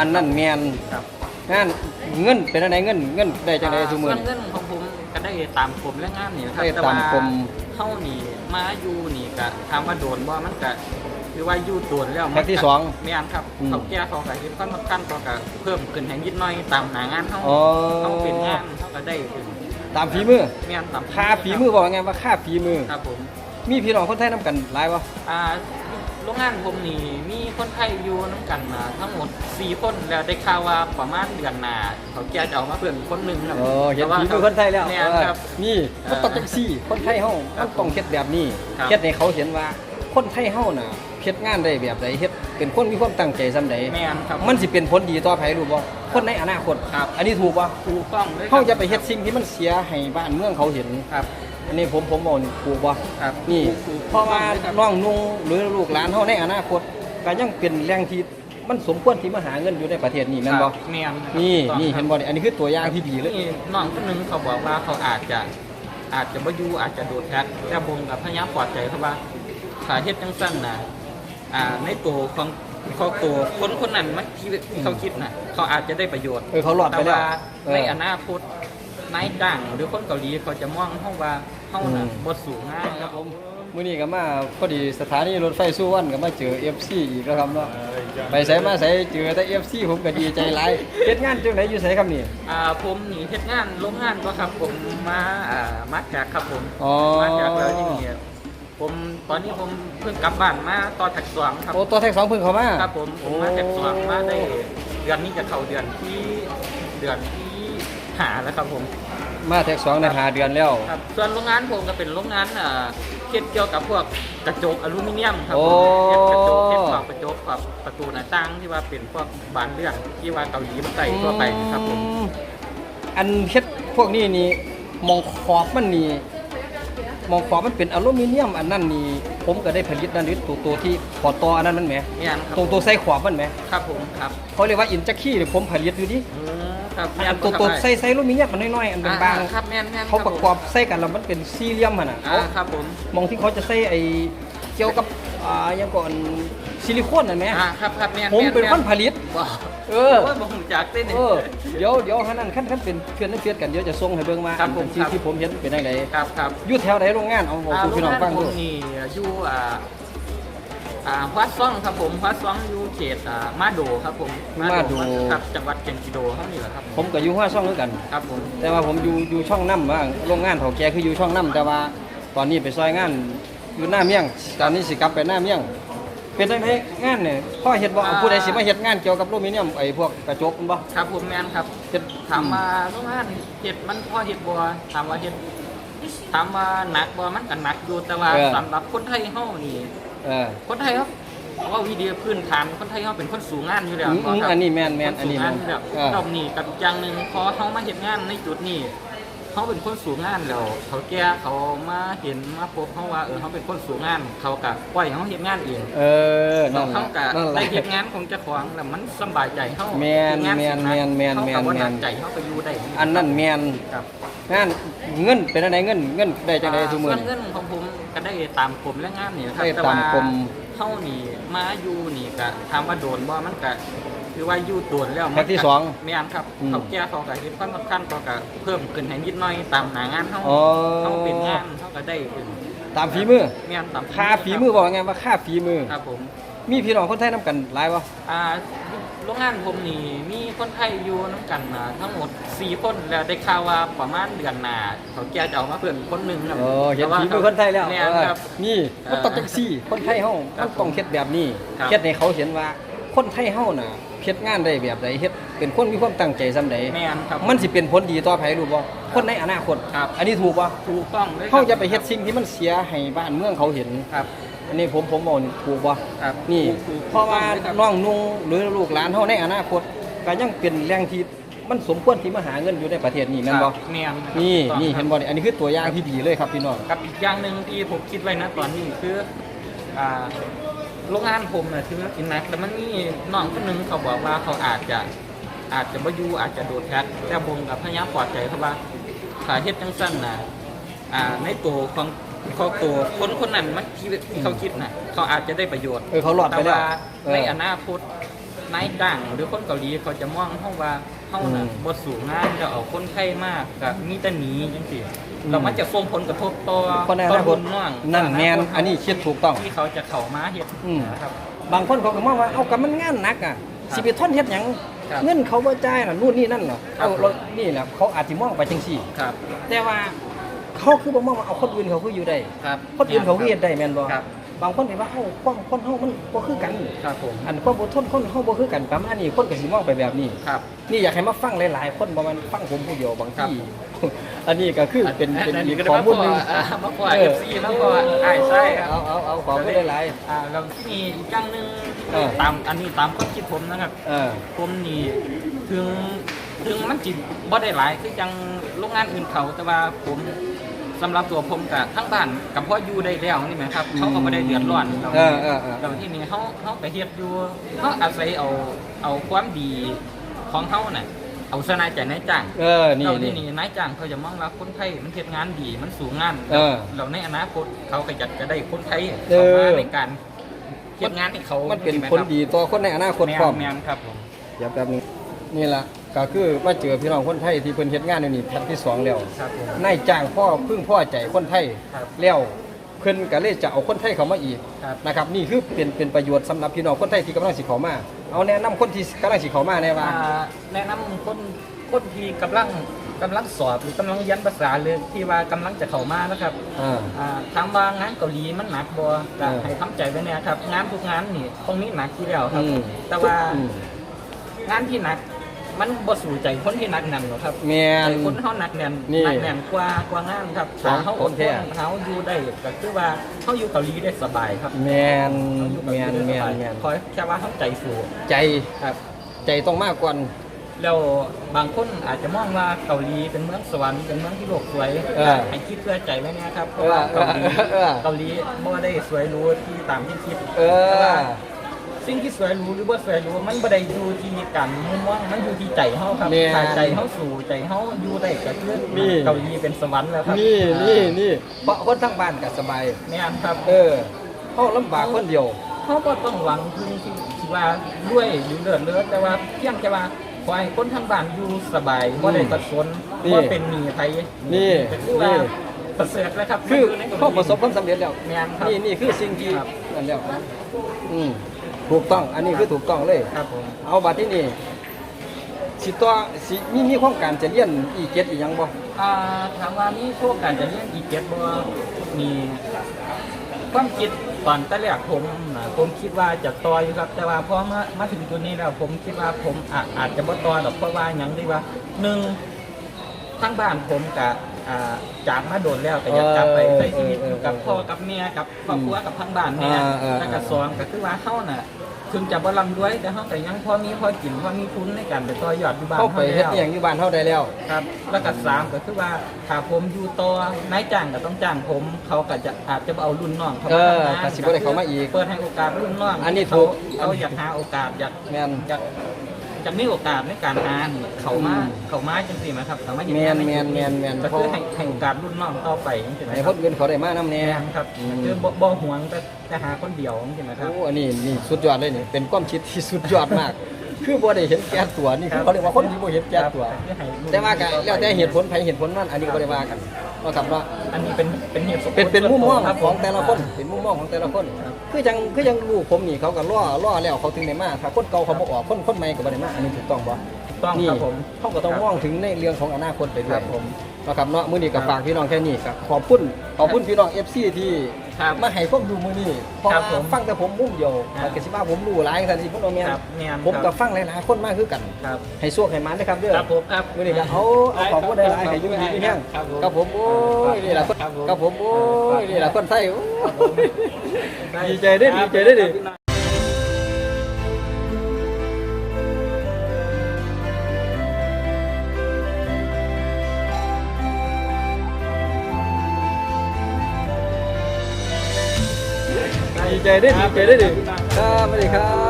อันนั้นแมนครับงานเงินเป็นอะไรเงินเงินได้จังได๋ซุมื้อส่วนนี้เงินของผมก็ได้ตามกรมและงานนี่นะครับได้แต่ตามว่ากรมเฮานี่มาอยู่นี่ก็ถามว่าโดนบ่มันก็คือว่าอยู่โดนแล้วแพ็กที่สองแม่นครับอืม เขาแก้เขาก็เห็นความสำคัญก็ก็เพิ่มขึ้นให้นิดหน่อยตามหน้างานเฮาอ๋อเฮาเป็นงานเฮาก็ได้ขึ้นตามฝีมือแม่นตามค่าฝีมือบอกว่าไงว่าค่าฝีมือ ครับผม มีพี่น้องคนไทยนํกันหลายบ่อ่าโรงงานผมนี่มีคนไทยอยู่น้ำกันมาทั้งหมด4คนแล้วได้ข่าวว่าประมาณเดือนหน้าเขาแก้จะเอามาเพิ่มอีกคนหนึงครับเออเห็นแต่ว่าฝีมือคนไทยแล้วแม่นเออครับนี่มันต้องจังซี่ คนไทยเฮาครัมับนต้องเฮ็ดแบบนี้ครับ เฮ็ดให้เขาเห็นว่าคนไทยเฮาน่ะเฮ็ดงานได้แบบใดเฮ็ดเป็นคนมีความตั้งใจซำใดแม่นครับ มันสิเป็นผลดีต่อไผรู้บ่คนในอนาคตครับ อันนี้ถูกบ่ถูกต้องเลยครับเฮาจะไปเฮ็ดสิ่งที่มันเสียให้บ้านเมืองเขาเห็น ครับ อันนี้ผมผมบอกนี่ถูกบ่ครับนี่ถูกเพราะว่าถูกต้องน้องนุ่งหรือลูกหลานเฮาในอนาคตก็ยังเป็นแรงที่มันสมควรที่มาหาเงินอยู่ในประเทศนี้แม่นบ่ครับแม่นครับนี่ถูกต้องนี่คเห็รับนบ่นี่อันนี้คือตัวอย่างที่ดีเลย นี่น้องคนหนึงเขาบอกว่าเขาอาจจะอาจจะบ่อยู่อาจจะโดดแท็กแต่ผมกับพยายามปลอบใจเขาว่าสาเหตุจังสั้นนะอ่าในตัวของเขาตัวคนคนนั้นมันที่ที่เขาคิดนะเขาอาจจะได้ประโยชน์เออเขาหลอดไปแต่แล้วว่าเออ ในอนาคตนายจ้างหรือคนเกาหลีเขาจะมองเขาว่า เขาน่ะอืมบทสูงง่ายคครัรับบผมมื้อนี้ก็มาพอดีสถานีรถไฟสุวรรณก็มาเจอ FC อีกแล้วครับเนาะไปไสมาไสเจอแต่ FC ผมก็ดีใจหลายเฮ็ดงานจังไดอยู่ไสครับนี่อ่าผมหนีเฮ็ดงานโรงงานก็ครับผมมาอ่ามาจากครับผมอ๋อมาจากแล้วที่นี่ผมตอนนี้ผมเพิ่งกลับบ้านมาตอนถักสองครับโอ้ตัวแท็กสองเพิ่งเข้ามาครับผมผมมาถักสองมาได้เดือนนี้จะเข้าเดือนที่เดือนที่หาแล้วครับผม มาแท็กสองในหาเดือนแล้ว ครับส่วนโรงงานผมก็เป็นโรงงานอ่าเฮ็ดเกี่ยวกับพวกกระจกอลูมิเนียมครับโอ้ผมเฮ็ดกระจกเฮ็ดพวกกระจกกับประตูหน้าต่างที่ว่าเป็นพวกบานเลื่อนที่ว่าเกาหลีมันใส่ทั่วไปครับผม อือันเฮ็ดพวกนี้นี่มองขอบมันนี่มองขอบมันเป็นอลูมิเนียม อันนั้นนี่ผมก็ได้ผลิตนั่นนี่ตัวตัวที่พอตออันนั้นมันแหมเนี่ยครับตัวตัวใส่ขอบมันแหมครับผมครับเขาเรียกว่าอินจักขี้นี่ผมผลิตอยู่ดิอืม ครับอันตัวตัวใส่ใส่อลูมิเนียมมันน้อยๆอันบางอ่ครับแม่นแม่นๆเขาประกอบใส่กันแล้วมันเป็นสี่เหลี่ยมหั่นน่ะอ่าครับผม มองที่เขาจะใส่ไอ้เกี่ยวกับอ่าหยังก่อนซิลิโคนนั่นแหมอ่าครับครับแม่นผมแม่เป็นคนผลิต ว้าวเออ โยบ่ฮู้จักเต้น เออเดี๋ยวเดี๋ยวคันนั้นคันคันเป็นเพื่อนนั่นเพื่อนกันเดี๋ยวจะส่งให้เบิ่งว่าครับผมที่ครับ ที่ผมเห็นเป็นจังไดครับครับอยู่แถวไหนโรงงานเอาบอกอ่าสู่พี่น้องฟังโรดูงานผมนี่อยู่อ่า อ่าวัดซ่องครับผมวัดซ่องอยู่เขตอ่ามาโดครับผมครับจังหวัดเชียงกิโดเท่านี้แหละครับผมก็อยู่ห้าช่องด้วยกัน ครับผมแต่ว่าผมอยู่อยู่ช่องน้ำว่าโรงงานเฒ่าแก่คืออยู่ช่องน้ำแต่ว่า ตอนนี้ไปซอยงานอยู่หน้าเมี่ยง ตอนนี้สิกลับไปหน้าเมี่ยง เป็นจังไดงานเนี่ยพ่อเฮ็ดบ่เอาผู้ใดสิมาเฮ็ดงานเกี่ยวกับอลูมิเนียมไอ้พวกกระจกมันบ่ครับผมแม่นครับเฮ็ดถามว่าโรงงานเห็ดมันพอเห็ดบัวถามว่าเห็ดถามว่าหนักบัวมันก็หนักอยู่แต่ว่าสำหรับคนไทยเฮานี่ เออคนไทยเขาว่าวิดีโอพื้นฐานคนไทยเขาเป็นคนสูงงานอยู่แล้วอืมอืมครับอันนี้แม่นแม่นคอันนี้สูงแม่งานนอยู่แล้วเออรอบนี้กับอีกอย่างหนึ่งพอเขามาเห็นงานในจุดนี้เขาเป็นคนสูงงานแล้วเขาแก่เขามาเห็นมาพบเขาว่าเออเขาเป็นคนสูงงาน เขากะปล่อยเขาเห็นงานเองเออนั่นเขาล่ะกะนั่นได้ล่ะเห็นงานของเจ้าของแล้วมันสำบายใจเขาแม่นคืองาแม่นสิแม่นแม่นเขาแม่กะนว่าหนักแม่นใจเขาก็อยู่ได้อันนั้นแม่นครับงาน เงินเป็นอะไรเงินเงินได้จังไดทุกมื้อส่วนนี่ เงินของผมก็ได้ตามกรมและงานนี่นะครับได้แต่ตามว่ากรมเท่านี่มาอยู่นี่ก็ถามว่าโดนบ่มันก็คือว่าอยู่โดนแล้วแพ็กที่สองแม่นครับอืม เขาแก้เขาก็เห็นความสำคัญเขาก็เพิ่มขึ้นให้นิดหน่อยตามหน้างานเฮาอ๋อเฮาเป็นงานเฮาก็ได้ขึ้นตามฝีมือแม่นตามค่าฝีมือบอกว่าไงว่าค่าฝีมือ ครับผม มีพี่น้องคนไทยนํกันหลายบ่อ่า โรงงานผมนี่มีคนไทยอยู่นํกันมาทั้งหมด4คนแล้วได้ข่าวว่าประมาณเดือนหน้าเขาแก้จะเอามาเพิ่มอีกคนหนึงครับเออเห็นแต่ว่าฝีมือคนไทยแล้วแม่เอนอครับ นี่มันต้องจังซี่ คนไทยเฮาครัมับนต้องเฮ็ดแบบนี้ครับเฮ็ดให้เขาเห็นว่าคนไทยเฮาน่ะเฮ็ดงานได้แบบใดเฮ็ดเป็นคนมีความตั้งใจส่ำใดแม่นครับมันสิเป็นผลดีต่อไผรู้บ่คนในอนาคตครับอันนี้ถูกบ่ถูกต้องเลยครับเขาจะไปเฮ็ดสิ่งที่มันเสียให้บ้านเมืองเขาเห็นครับ อันนี้ผมผมบอกนี่ถูกบ่ครับนี่ถูกถูกเพราะว่าถูกต้องเลยครับ น้องนุ่งหรือลูกหลานเฮาในอนาคตก็ยังเป็นแรงที่มันสมควรที่มาหาเงินอยู่ในประเทศนี้แม่นบ่แม่นครับนี่ถูกต้องนี่คเห็รับนบ่นี่อันนี้คือตัวอย่างที่ดีเลยครับพี่น้อง กับอีกอย่างหนึ่งที่ผมคิดไว้นะตอนนี้คืออ่าโรงงานผมเนี่ยคือมันกินหนักแต่มันมีน้องคนหนึงเขาบอกว่าเขาอาจจะอาจจะบ่อยู่อาจจะโดดแท็กแต่ผมกับพยายามปลอบใจเขาว่าสาเหตุจังสั้นนะอ่าในตัวของ เขาตัวคนคนนั้นมันที่ที่เขาคิดนะเขาอาจจะได้ประโยชน์เออเขาหลอดไปแต่แล้วว่าเออในอนาคตนายจ้างหรือคนเกาหลีเขาจะมองเฮาว่าเฮาน่ะอืมบ่สูงงานจะเอาคนไทยมากกับมีแต่หนีจังซี่อืม แล้วมันจะส่งผลกระทบต่อคนในอต่อนาคตรุ่น้องนั่นแมนอันนี้คิดถูกต้อง ที่เขาจะเข้ามาเฮ็ดอืม นะครับ บางคนเขาก็มองว่าเอากับมันงานหนักอะครับสิไปทนเฮ็ดหยังครับเงินเขาบ่จ่ายน่ะนู่นนี่นั่นน่ะครับ เอาเรานี่แหละเขาอาจสิมองไปจังซี่ ครับ แต่ว่า เขาคือบ่มองว่าเอาคนอื่นเขาคืออยู่ได้ครับคนอื่นเขาคือเฮ็ดได้แม่นบ่ครับบางคนเห็นว่าเอ้าความคนเฮามันบ่คือกันครับผมอันความอดทนคนเฮาบ่คือกันประมาณนี้คนก็สิมองไปแบบนี้ครับนี่อยากให้มาฟังหลายๆ คนบ่แม่นฟังผมผู้เดียวบางครับที่อันนี้ก็คือเป็นเป็นอัอีกก็ข้อมูลหนึงมาปล่อยเอฟซีมาปล่อยไอ้ใช่ครับเอาเอาเอาขอพูดหลายอ่าแล้วที่นี่อีกอย่างหนึ่งเออตามอันนี้ตามความคิดผมนะครับๆเออผมนี่ถึงถึงมันจิบ่ได้หลายคือจังโรงงานอื่นเขาแต่ว่าผม สำหรับตัวผมกับทั้งบ้านกับพ่ออยู่ได้แล้วนี่ไหมครับเขาก็ไม่ได้เดือดร้อนเราเออเออเออ เราที่นี่เขาเขาไปเฮ็ดอยู่เขาอาศัยเอาเอาความดีของเขาน่ะเอาสนายจากนายจ้างเออ นี่เรานี่ที่นี่นายจ้างเขาจะมองว่าคนไทยมันเฮ็ดงานดีมันสูงงาน เออ เราในอนาคตเขาก็อยากจะได้คนไทยเอเข้าอมาในการเฮ็ดงานให้เขามันเป็นใช่ไหผลดีต่อคนในอนาคตแมพร้อมนแมนครับผม เดี๋ยวแป๊บนึงนี่ล่ะ ก็คือมาเจอพี่น้องคนไทยที่เพิ่นเฮ็ดงานอยู่นี่แพทที่สองแล้วครับผมนายจ้างพ่อพึ่งพ่อใจคนไทยครับแล้วเพิ่นก็เลยจะเอาคนไทยเข้ามาอีกครับ นะครับนี่คือเป็นเป็นประโยชน์สำหรับพี่น้องคนไทยที่กำลังสิเข้ามาเอาแนะนำคนที่กำลังสิเข้ามาแน่ว่า อ่าแนะนำคนคนที่กำลังกำลังสอบหรือกำลังเรียนภาษาหรือที่ว่ากำลังจะเข้ามานะครับอ่า อ่าถามว่างานเกาหลีมันหนักบ่ก็เออ ให้ทำใจไว้แน่ครับงานทุกงานนี่ตรงนี้หนักที่แล้วครับ อืมแต่ว่าอืม งานที่หนัก มันบ่สู่ใจคนที่หนักแน่นหรอกครับแม่นใจคนเฮาหนักแน่นนี่หนักแน่นกว่ากว่างานครับของถ้าเฮาของแท้ เฮาอยู่ได้ก็คือว่าเฮาอยู่เกาหลีได้สบายครับแมนเฮาอยู่แมเกาหลีนได้แมสบานยแมนขอแค่ว่าเฮาใจสู้ใจครับ ใจต้องมากกว่า แล้วบางคนอาจจะมองว่าเกาหลีเป็นเมืองสวรรค์เป็นเมืองที่โลกสวยเออให้คิดเพื่อใจไว้นะครับเพเอราะอว่าเอเกาอหลีเออเกาหลีบ่ได้สวยหรู้ที่ตามที่คิดเอแต่อว่า สิ่งที่สวยหรู้หรือว่าสวยหรู้มันบ่ได้อยู่ที่การมุมมองมันอยู่ที่ใจเฮาครับแม่น ถ้าใจเฮาสู่ใจเฮาอยู่ได้ก็คือนี่เกาหลีเป็นสวรรค์แล้วครับนี่นี่นี่เพราะคนทั้งบ้านก็สบาย แม่นครับ เออเขาลำบากคนเดียว เขาก็ต้องหวังพึ่งที่ที่ว่าด้วยอยู่เลือดเลือดแต่ว่าเพียงแต่ว่าขอให้คนทั้งบ้านอยู่สบายบ่ได้ตัดสนนี่ว่าเป็นหนี้ไผนี่ก็คือว่านี่ ประเสริฐแล้วครับคือมันยู่ในเขาประสบความสำเร็จแล้ว แม่นครับ นี่นี่คือสิ่งที่ครับ นั่นแล้วอืม ถูกต้อง อันนี้คือถูกต้องเลย ครับผมเอาบัดที่นี่สิตัวสิมีมีความการจะเรียนอีเก็ตอีหยังบ่อ่าถามว่านี่พวกการจะเรียนอีเก็ตบ่มีความคิดตอนแต่แรกผมนะผมคิดว่าจะต่ออยู่ครับ แต่ว่าพอมามาถึงจุดนี้แล้วผมคิดว่าผมอาอาจจะบ่ต่อดอกเพราะว่าหยังดีว่าหนึ่งทั้งบ้านผมกับ อ่าจากมาโดนแล้วแต่อยากกลับไปใช้ชีวิตอยู่กับพ่อกับเมียกับครอบครัวกับทั้งบ้านเนี่ยอ่าอ่าแล้วก็สองก็คือว่าเฮาน่ะถึงจะบ่ร่ำรวยแต่เฮาก็ยังพอมีพอกินพอมีทุนในการไปต่อยอดอยู่บ้านเข้าไปเฮ็ดแล้วอหย่างอยู่บ้านเฮาได้แล้ว ครับแล้วก็สามก็คือว่าถ้าผมอยู่ต่อนายจ้างก็ต้องจ้างผม เขาก็จะอาจจะบ่เอารุ่นน้องเขาเอมาอทำงานก็สิบ่ได้เข้ามาอีกเปิดให้โอกาสรุ่นน้องอันนี้ถูก เขาเขาอยากหาโอกาสอยาก แม่นจะ จะมีโอกาสในการงานเขามาอืมเขามาจังสิไหมครับเขามาเห็นแม่นงาแม่นแม่นแม่นก็คือให้ให้โอกาสรุ่นน้องต่อไปจังสิไหมให้คครับนอื่นเขาได้มานำแน่แม่นครับอืมคือบ่บ่หวงแต่แต่หาคนเดียวจังสิไหมครับ โอ้อันนี้นี่สุดยอดเลยนี่เป็นความคิดที่สุดยอดมาก คือบ่ได้เห็นแก่ตัวนี่คือเขาเรียกว่าคนที่บ่เห็นแก่ตัวคือให้รุ่นแต่ว่าก็แล้วแต่เหตุผลไผเหตุผลมันอันนี้ก็บ่ได้ว่ากัน เนาะครับเนาะอันนี้เป็นเป็นเหตุผลเป็นเป็นมุมมองครับของแต่ละคนเป็นมุมมองของแต่ละคนครับคือจังคือจังลูกผมนี่เขาก็ล่อล่อแล้วเขาถึงได้มาถ้าคนเก่าเขาบ่ออกคนคนใหม่ก็บ่ได้มาอันนี้ถูกต้องบ่ถูกต้องนี่ครับผมเขาก็ต้องมองถึงในเรื่องของอนาคตไปด้ควยรับผมเนาะครับเนาะมื้อนี้ก็ครับฝากพี่น้องแค่นี้ครับขอบคุณขอบคุณพี่น้อง FC ที่ ครับมาให้ความรู้มื้อนี้เพราะครับว่าผมฟังแต่ผมมุมเดียวครับมันก็สิว่าผมรู้หลายทันทีพุ่นเอาแม่นครับแม่นผมครัก็บฟังหลายๆคนมากคือกัน ครับให้โชคให้มันนะครับเด้อ ครับผมครับ มื้อนี้ก็เอาเอาขอบคุณได้หลายให้อยู่ดีมีแฮงครับผมครับผมโอ้ยนี่ล่ะคนครับผมครับผมโอ้ยนี่ล่ะคนไทยโอ้ยได้ดีใจเด้อดีใจเด้อดิ ดีใจได้ดีใจได้ดีครับสวัสดีครับ